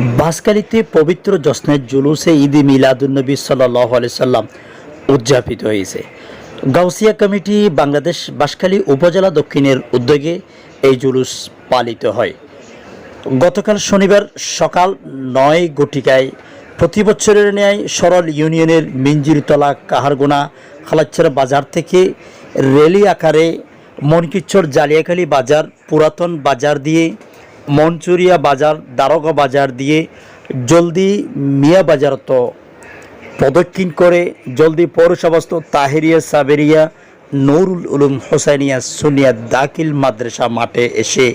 বাসকালিতে পবিত্র জশ্নের জুলুসে ঈদে মিলাদুন্নবী সাল্লাহ সাল্লাম উদযাপিত হয়েছে। গাউসিয়া কমিটি বাংলাদেশ বাঁশখালী উপজেলা দক্ষিণের উদ্যোগে এই জুলুস পালিত হয়। গতকাল শনিবার সকাল নয় গটিকায় প্রতি বছরের ন্যায় সরল ইউনিয়নের মিঞ্জিরতলা কাহারগোনা খালাচ্ছাড়া বাজার থেকে রেলি আকারে মনকিচ্ছর জালিয়াখালী বাজার, পুরাতন বাজার দিয়ে মনচুরিয়া বাজার দ্বারকা বাজার দিয়ে জলদি মিয়া বাজারত প্রদক্ষিণ করে জলদি পৌরসভাস্থ তাহেরিয়া, সাবেরিয়া, নুরুল উলুম হোসাইনিয়া, সুনিয়া দাকিল মাদ্রাসা মাঠে এসে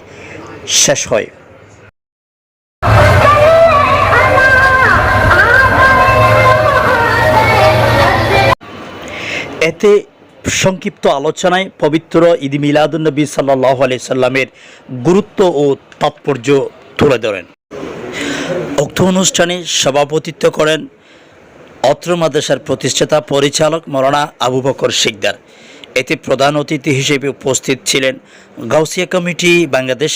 শেষ হয়। এতে সংক্ষিপ্ত আলোচনায় পবিত্র ঈদ মিলাদুন্নবী সাল্লাহ আলি সাল্লামের গুরুত্ব ও তাৎপর্য তুলে ধরেন। উক্ত অনুষ্ঠানে সভাপতিত্ব করেন অত্র মাদ্রাসার প্রতিষ্ঠাতা পরিচালক মরানা আবু বকর শিকদার। এতে প্রধান অতিথি হিসেবে উপস্থিত ছিলেন গাউসিয়া কমিটি বাংলাদেশ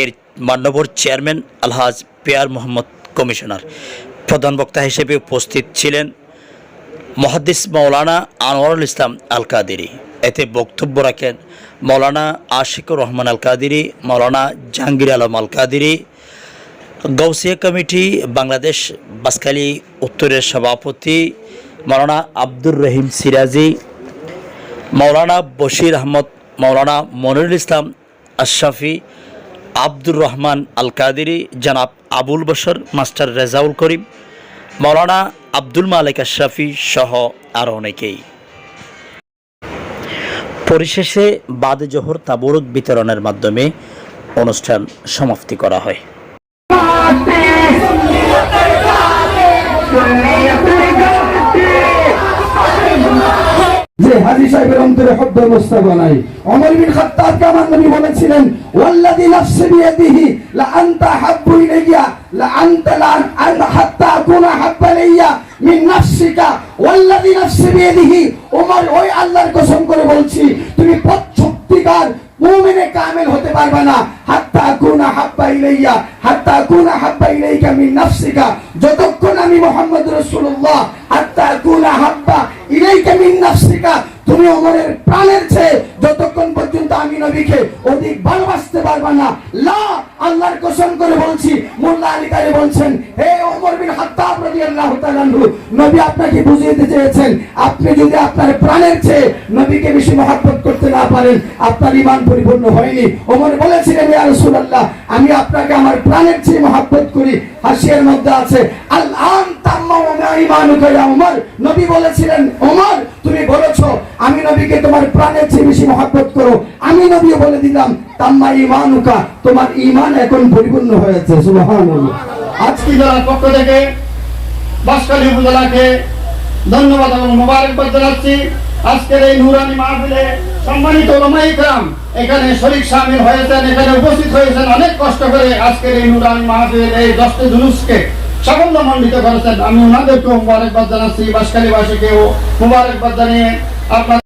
এর মান্যবর চেয়ারম্যান আলহাজ পেয়ার মোহাম্মদ কমিশনার। প্রধান বক্তা হিসেবে উপস্থিত ছিলেন মহাদ্দিস মৌলানা আনোয়ারুল ইসলাম আল কাদিরি এতে বক্তব্য রাখেন মৌলানা আশিকুর রহমান আল কাদিরি মৌলানা জাহাঙ্গীর আলম আল কাদিরি গৌসিয়া কমিটি বাংলাদেশ বাসখালী উত্তরের সভাপতি মৌলানা আব্দুর রহিম সিরাজি মৌলানা বশির আহমদ মৌলানা মনিরুল ইসলাম আশরাফি, আব্দুর রহমান আল কাদিরি জনাব আবুল বশর, মাস্টার রেজাউল করিম মৌলানা আব্দুল মালিক আশরাফি সহ আরও অনেকেই। পরিশেষে বাদ জোহর তাবরুক বিতরণের মাধ্যমে অনুষ্ঠান সমাপ্তি করা হয়। বলেছিলেন মিন নাফসিকা ওয়াল্লাযী নাফসি বিয়াদিহি। ওমর, ওই আল্লাহর কসম করে বলছি, তুমি সত্যিকার মুমিনে কামেল হতে পারবে না। হাত্তা কুনা হাব্বা ইলাইয়া, হাত্তা কুনা হাব্বা ইলাইকা মিন নাফসিকা। যতক্ষণ আমি মুহাম্মদ রাসূলুল্লাহ, হাত্তা গুনা হাব্বা ইলাইকা মিন নাফসিকা তুমি ওমরের প্রাণের চেয়ে যতক্ষণ পর্যন্ত আমি নবীকে অধিক ভালোবাসতে পারবা না, লা আল্লাহর কসম করে বলছি, মোল্লা আলী কারি বলছেন, হে ওমর বিন খাত্তাব রাদিয়াল্লাহু তাআলা নবী আপনাকে বুঝিয়ে দিতে চেয়েছেন, আপনি যদি আপনার প্রাণের চেয়ে নবীকে বেশি মহব্বত করতে না পারেন, আপনার ঈমান পরিপূর্ণ হয়নি। ওমর বলেছিলেন, ইয়া রাসূলুল্লাহ, আমি আপনাকে আমার প্রাণের চেয়ে মহব্বত করি। হাসিয়ার মধ্যে আছে, আল আন তাম্মা ওয়া ঈমানুকা ইয়া ওমর। নবী বলেছিলেন, ওমর নবীকে তোমার প্রাণের চেয়ে বেশি মহব্বত করো। আমি নবী বলে দিলাম, তাম্মা ঈমানুকা, তোমার ঈমান এখন পরিপূর্ণ হয়েছে। সুবহানাল্লাহ। আজকে জেলার পক্ষ থেকে বাসকালী উপজেলাকে ধন্যবাদ এবং মোবারকবাদ জানাচ্ছি, আজকের এই নুরানি মাহফিলে সম্মানিত রমাইকরাম এখানে শরীর সামিল হয়েছেন, এখানে উপস্থিত হয়েছেন। অনেক কষ্ট করে আজকের এই নুরানি মাহফিল এই দশটি জুলুসকে সাফল্য মণ্ডিত করেছেন। আমি ওনাদেরকেও মোবারকবাদ জানাচ্ছি, বাসকালীবাসীকেও মোবারকবাদ জানিয়ে আপনার